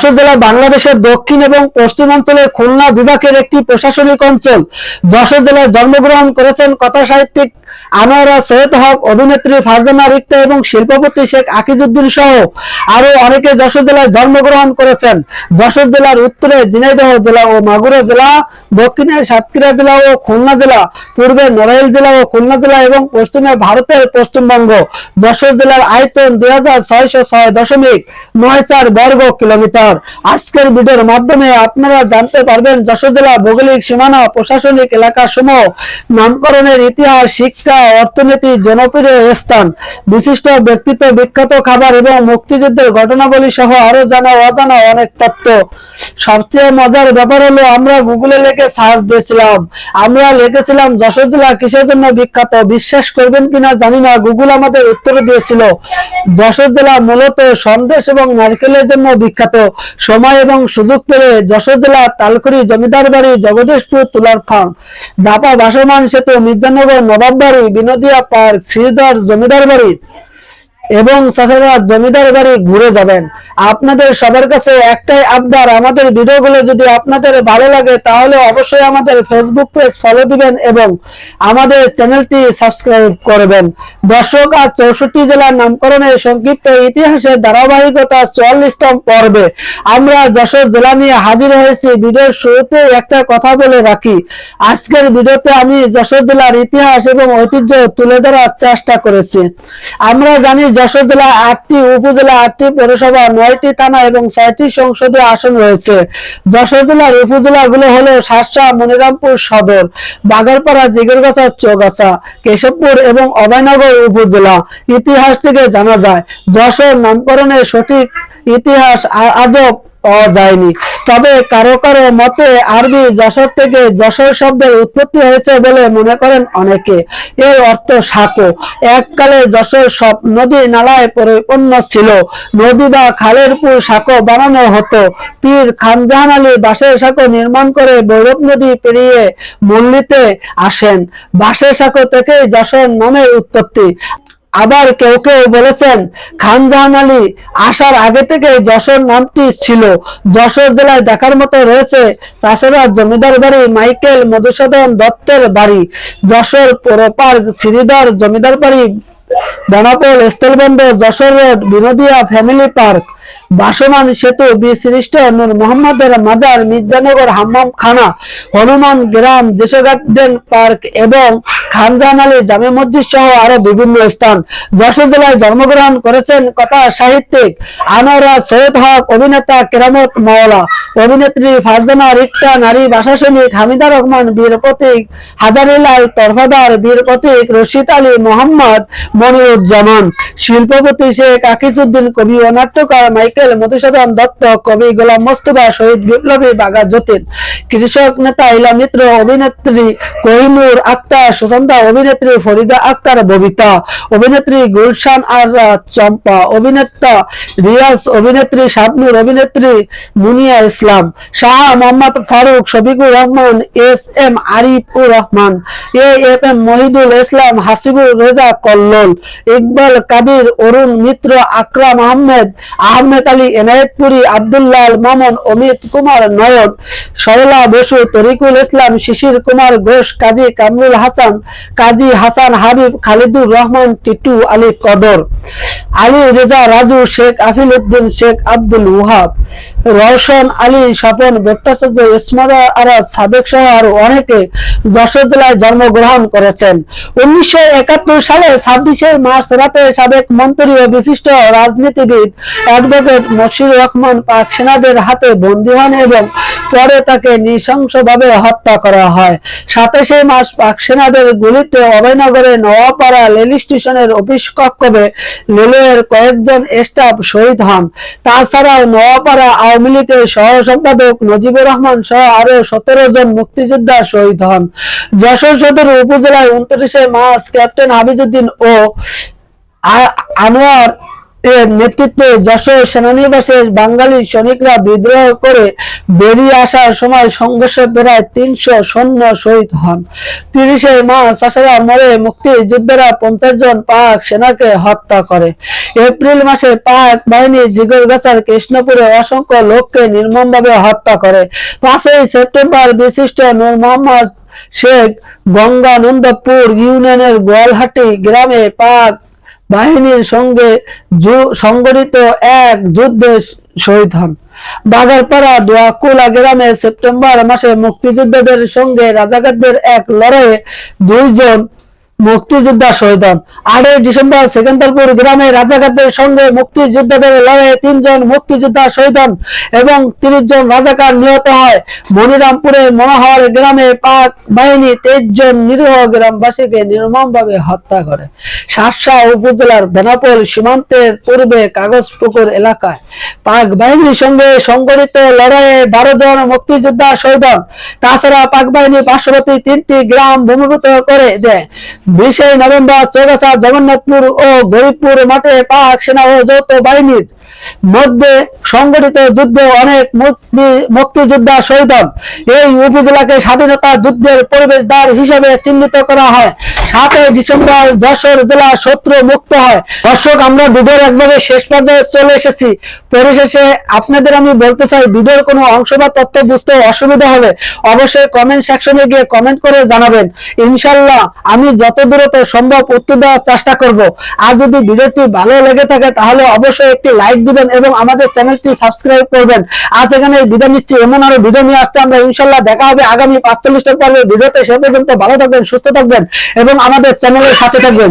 যশোর জেলা বাংলাদেশের দক্ষিণ এবং পশ্চিমাঞ্চলে খুলনা বিভাগের একটি প্রশাসনিক অঞ্চল। যশোর জেলায় জন্মগ্রহণ করেছেন কথা সাহিত্যিক আনোয়ারা সৈয়দ হক, অভিনেত্রী ফারজানা রিক্তা এবং শিল্পপতি শেখ আকিজউদ্দিন সহ আরও অনেকে যশোর জেলায় জন্মগ্রহণ করেছেন। যশোর জেলার উত্তরে ঝিনাইদহ জেলা ও মাগুরা জেলা, দক্ষিণে সাতক্ষীরা জেলা ও খুলনা জেলা, পূর্বে নড়াইল জেলা ও খুলনা জেলা এবং পশ্চিমে ভারতের পশ্চিমবঙ্গ। যশোর জেলার আয়তন দুই হাজার ছয়শো ছয় দশমিক নয় চার বর্গ কিলোমিটার। আজকের ভিডিওর মাধ্যমে আপনারা জানতে পারবেন, যশোর জেলা ভৌগোলিক সীমানা প্রশাসনিক এলাকা সমূহ নামকরণের ইতিহাস, শিক্ষা অর্থনীতি, জনপ্রিয় স্থান, বিশিষ্ট ব্যক্তিত্ব, বিখ্যাত খাবার এবং মুক্তিযুদ্ধের ঘটনাবলী সহ আরও জানা অজানা অনেক তথ্য। সবচেয়ে মজার ব্যাপার হলো আমরা গুগলে লিখে সার্চ দিয়েছিলাম। আমরা লিখেছিলাম যশোর জেলা কিসের জন্য বিখ্যাত, বিশ্বাস করবেন কিনা জানি না। গুগল আমাদের উত্তর দিয়েছিল যশোর জেলা মূলত সন্দেশ এবং নারকেলের জন্য বিখ্যাত। সময় এবং সুযোগ পেলে যশোর জেলা তালকুড়ি জমিদার বাড়ি জগদীশপুর তুলার ফার্ম জাপা ভাসমান সেতু মির্জানগর নবাব বাড়ি বিনোদিয়া পার্ক শ্রীধর জমিদার বাড়ি এবং চাচারা জমিদার বাড়ি ঘুরে যাবেন। আপনাদের সবার কাছে একটাই আবদার, আমাদের ভিডিওগুলো যদি আপনাদের ভালো লাগে, তাহলে অবশ্যই আমাদের ফেসবুক পেজ ফলো দিবেন এবং আমাদের চ্যানেলটি সাবস্ক্রাইব করবেন। দর্শক, আজ চৌষট্টি জেলার নামকরণের সংক্ষিপ্ত ইতিহাসের ধারাবাহিকতা চুয়াল্লিশতম পর্বে আমরা যশোর জেলা নিয়ে হাজির হয়েছি। ভিডিওর শুরুতে একটা কথা বলে রাখি। আজকের ভিডিওতে আমি যশোর জেলার ইতিহাস এবং ঐতিহ্য তুলে ধরার চেষ্টা করেছি। আমরা জানি যশোর জেলা আটটি, উপজেলা আটটি, পৌরসভা নয়টি, থানা এবং ছয়টি সংসদীয় আসন রয়েছে। যশোর জেলার উপজেলাগুলো হলো শাসা, মনিরামপুর সদর, বাগারপাড়া, জিগরগাছা, চৌগাছা, কেশবপুর এবং অভয়নগর উপজেলা। ইতিহাস থেকে জানা যায়, যশোর নামকরণের সঠিক ইতিহাস আ- আজও যায়নি তবে কারও কারও মতে আরবি যশোর থেকে যশোর শব্দের উৎপত্তি হয়েছে বলে মনে করেন এর অর্থ এককালে যশোর সব নদী নালায় পরিপূর্ণ ছিল। নদী বা খালের পুর সাঁকো বানানো হতো। পীর খানজাহান আলী বাঁশের সাঁকো নির্মাণ করে ভৈরব নদী পেরিয়ে মল্লিতে আসেন। বাঁশের সাঁকো থেকেই যশোর নামের উৎপত্তি। আবার কেউ কেউ বলেছেন, খানজাহান আলী আসার আগে থেকে যশোর নামটি ছিল। যশোর জেলায় দেখার মতো রয়েছে চাষেরা জমিদার বাড়ি মাইকেল মধুসূদন দত্তের বাড়ি। যশোর পৌরপার শ্রীধর জমিদার বাড়ি, বেনাপোল স্থলবন্দর, Jessore road, Binodia family park. বাসমান সেতু বিশিষ্ট নূর মোহাম্মদের মাজার মির্জানগর হাম্মাম খানা হনুমান গ্রাম গার্ডেন পার্ক এবং খানজান আলী জামে মসজিদ সহ আরও বিভিন্ন স্থান। যশোর জেলায় জন্মগ্রহণ করেছেন কথা সাহিত্যিক আনোয়ারা সৈয়দ হক, অভিনেতা কেরামত মাওলা, অভিনেত্রী ফারজানা রিক্তা, নারী ভাষাসনিক হামিদা রহমান, বীর প্রতীক হাজারিলাল তরফাদার, বীর প্রতীক রশিদ আলী মোহাম্মদ মনিরুজ্জামান, শিল্পপতি শেখ আকিজউদ্দিন কবি ও নাট্যকার মাইকেল মধুসূদন দত্ত, কবি গোলাম মোস্তফা, শহীদ বিপ্লবী বাগা যতীন। কৃষক নেতা ইলা মিত্র, অভিনেত্রী কোহিনুর আক্তার সুসন্তা অভিনেত্রী ফরিদা আক্তার, ববিতা। অভিনেত্রী গুলশান আর চম্পা। অভিনেতা রিয়াজ, অভিনেত্রী শাবনুর, অভিনেত্রী Munia Islam. Shah Mohammad Faruk, Shafiqur Rahman, S M Arifur Rahman. A F M Mohidul Islam, Hasibur Reza Kallol. Iqbal Kadir, Arun Mitra, Akram Ahmed Ahmed Ali, Enayetpuri Abdullah Mamun, Amit Kumar, Nayan, Sarala Basu, Tarikul Islam, Shishir Kumar Ghosh, Kazi Kamrul Hasan, Kazi Hasan Habib, Khalidur Rahman, Titu Ali Kadar, Ali Reza, Raju, Sheikh Afil Uddin, Sheikh Abdul Wahab Roushan Ali, Swapan Bhattacharya, Ismada Araj, Sadek সহ আরও অনেকে যশোর জেলায় জন্মগ্রহণ করেছেন। উনিশশো একাত্তর সালে ছাব্বিশে মার্চ রাতে সাবেক মন্ত্রী ও বিশিষ্ট রাজনীতিবিদ অ্যাডভোকেট মশির রহমান পাক সেনাদের হাতে বন্দী হন এবং পরে তাকে নৃশংসভাবে হত্যা করা হয়। সাতাশে মার্চ পাক সেনাদের গুলিতে অভয়নগরে নওয়াপাড়া রেল স্টেশনের অফিস কক্ষে রেলওয়ের কয়েকজন স্টাফ শহীদ হন। তাছাড়াও নওয়াপাড়া আওয়ামী লীগের সহ সম্পাদক নজিবুর রহমান সহ আরও সতেরো জন মুক্তিযোদ্ধা শহীদ হন। যশোর সদর উপজেলায় উনত্রিশে মার্চ ক্যাপ্টেন হাবিজুদ্দিন ও আনোয়ার এর নেতৃত্বে যশোর সেনানিবাসে বাঙালি সৈনিকরা বিদ্রোহ করে বেরিয়ে আসার সময় সংঘর্ষে প্রায় তিনশো সৈন্য শহীদ হন। তিরিশে মার্চ আসারা মরে মুক্তিযোদ্ধারা পঞ্চাশ জন পাক সেনাকে হত্যা করে। এপ্রিল মাসে পাক বাহিনী জিগরগাছার কৃষ্ণপুরে অসংখ্য লোককে নির্মমভাবে হত্যা করে। পাঁচই সেপ্টেম্বর বিশিষ্ট নূর মোহাম্মদ শেখ গঙ্গানন্দপুর ইউনিয়নের গোয়ালহাটি গ্রামে পাক বাহিনীর সঙ্গে সংগঠিত এক যুদ্ধে শহীদ হন। বাগারপাড়া দোয়াকুলা গ্রামে সেপ্টেম্বর মাসে মুক্তিযোদ্ধাদের সঙ্গে রাজাকারদের এক লড়াইয়ে দুইজন মুক্তিযোদ্ধা শহীদ হন আটই ডিসেম্বর সেকেন্দারপুর গ্রামে রাজাকারদের সঙ্গে মুক্তিযোদ্ধাদের লড়াইয়ে তিনজন মুক্তিযোদ্ধা শহীদ হন এবং তিরিশ জন রাজাকার নিহত হয়। মনিরামপুরের মনোহর গ্রামে পাক বাহিনী তেইশ জন নিরীহ গ্রামবাসীকে নির্মমভাবে হত্যা করে। শাসা উপজেলার বেনাপোল সীমান্তের পূর্বে কাগজপুকুর এলাকায় পাক বাহিনীর সঙ্গে সংগঠিত লড়াইয়ে বারো জন মুক্তিযোদ্ধা শহীদ হন তাছাড়া পাক বাহিনী পার্শ্ববর্তী তিনটি গ্রাম ভূমিভূত করে দেয়। বিশে নভেম্বর চৌগাছা জগন্নাথপুর ও গরিবপুর মাঠে পাক সেনা ও যৌথ বাহিনীর মধ্যে সংগঠিত যুদ্ধে অনেক মুক্তিযোদ্ধা শহীদ হন এই উপজেলাকে স্বাধীনতা যুদ্ধের পরিবেশদ্বার হিসেবে চিহ্নিত করা হয়। সাতই ডিসেম্বর যশোর জেলা শত্রু মুক্ত হয়। দর্শক, আমরা ভিডিওর একবারে শেষ পর্যায়ে চলে এসেছি। পরিশেষে আপনাদের আমি বলতে চাই, ভিডিওর কোনো অংশ বা তথ্য বুঝতে অসুবিধা হলে অবশ্যই কমেন্ট সেকশনে গিয়ে কমেন্ট করে জানাবেন। ইনশাল্লাহ আমি যত দূরত সম্ভব উত্তর দেওয়ার চেষ্টা করব। আর যদি ভিডিওটি ভালো লেগে থাকে, তাহলে অবশ্যই একটি লাইক দিবেন এবং আমাদের চ্যানেলটি সাবস্ক্রাইব করবেন। আজ এখানে বিদায় নিচ্ছি। এমন আরও ভিডিও নিয়ে আসতে আমরা ইনশাল্লাহ দেখা হবে আগামী পাঁচচল্লিশ পর্বে। ভিডিওতে সে পর্যন্ত ভালো থাকবেন, সুস্থ থাকবেন এবং আমাদের চ্যানেলের সাথে থাকবেন।